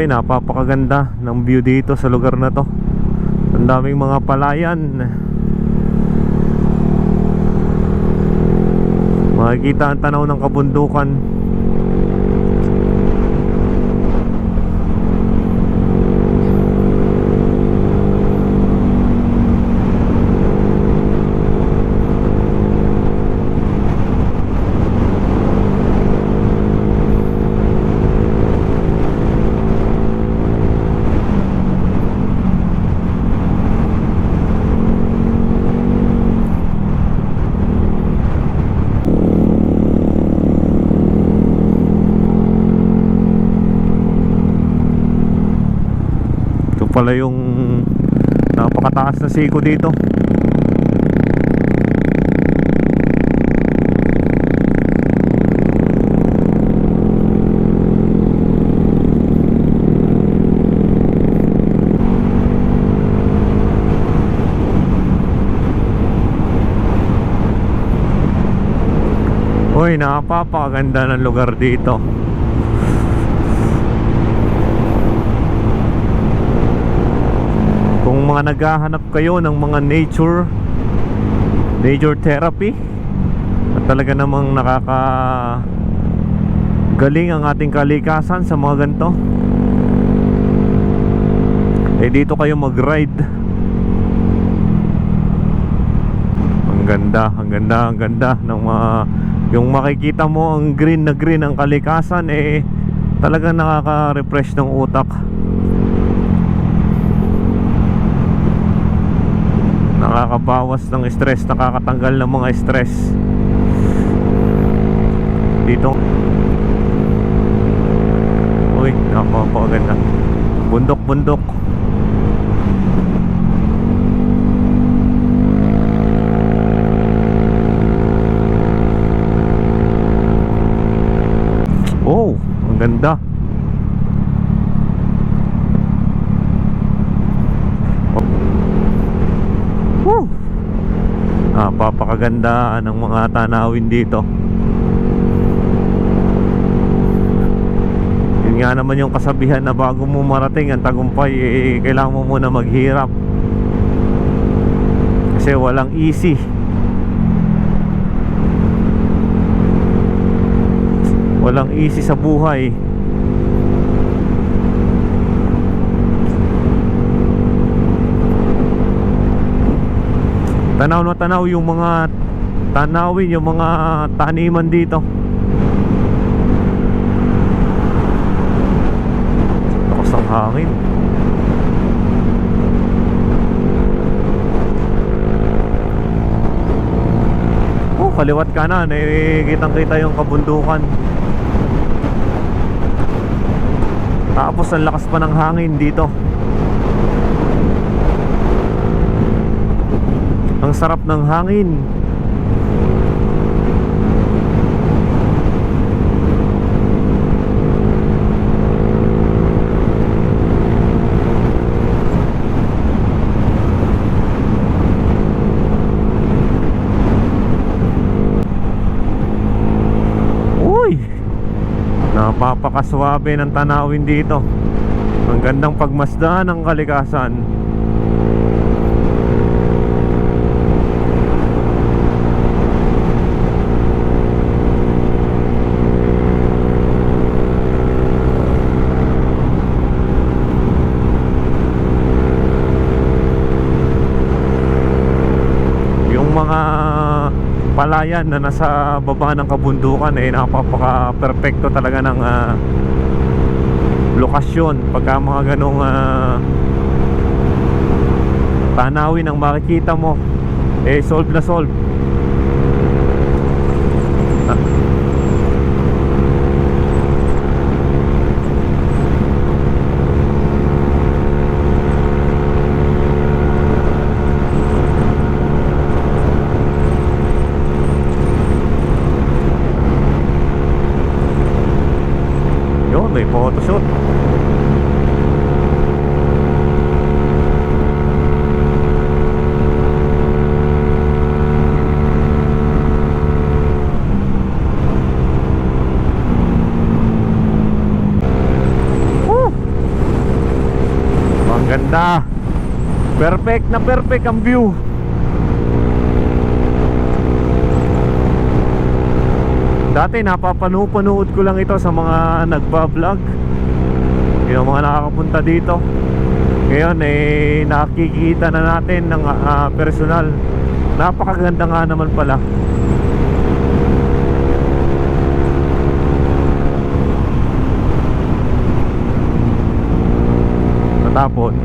Uy, napapakaganda ng view dito sa lugar na to. Ang daming mga palayan. Makikita ang tanaw ng kabundukan. Pala yung napakataas na siko dito. Uy, napapakaganda ng lugar dito. Mga naghahanap kayo ng mga nature nature therapy. At talaga namang nakaka galing ang ating kalikasan sa mga ganito. Eh dito kayo mag-ride. Ang ganda, ang ganda, ang ganda ng mga yung makikita mo ang green na green ang kalikasan eh talagang nakaka-refresh ng utak nakakabawas ng stress nakakatanggal ng mga stress. Dito. Uy napapaganda bundok bundok oh ang ganda Napapakaganda ng mga tanawin dito. Yun nga naman yung kasabihan na bago mo marating ang tagumpay, eh, kailangan mo muna maghirap. Kasi walang easy. Walang easy sa buhay. Tanaw na tanaw yung mga tanawin, yung mga taniman dito. Lakas ng hangin. Oh, kaliwat kanan, eh, kitang kita yung kabundukan. Tapos ang lakas pa ng hangin dito. Sarap ng hangin. Uy! Napapakaswabe ng tanawin dito. Ang gandang pagmasdan ng kalikasan. yung mga palayan na nasa baba ng kabundukan eh napapaka-perfecto talaga ng ah, lokasyon. Pagka mga ganong ah, tanawin ang makikita mo eh solve na solve may photoshoot. Ganda. Perfect na perfect ang view. Dati napapanupanood ko lang ito sa mga nagba-vlog Yung mga nakakapunta dito. Ngayon eh nakikita na natin ng uh, personal. Napakaganda nga naman pala. Natapon.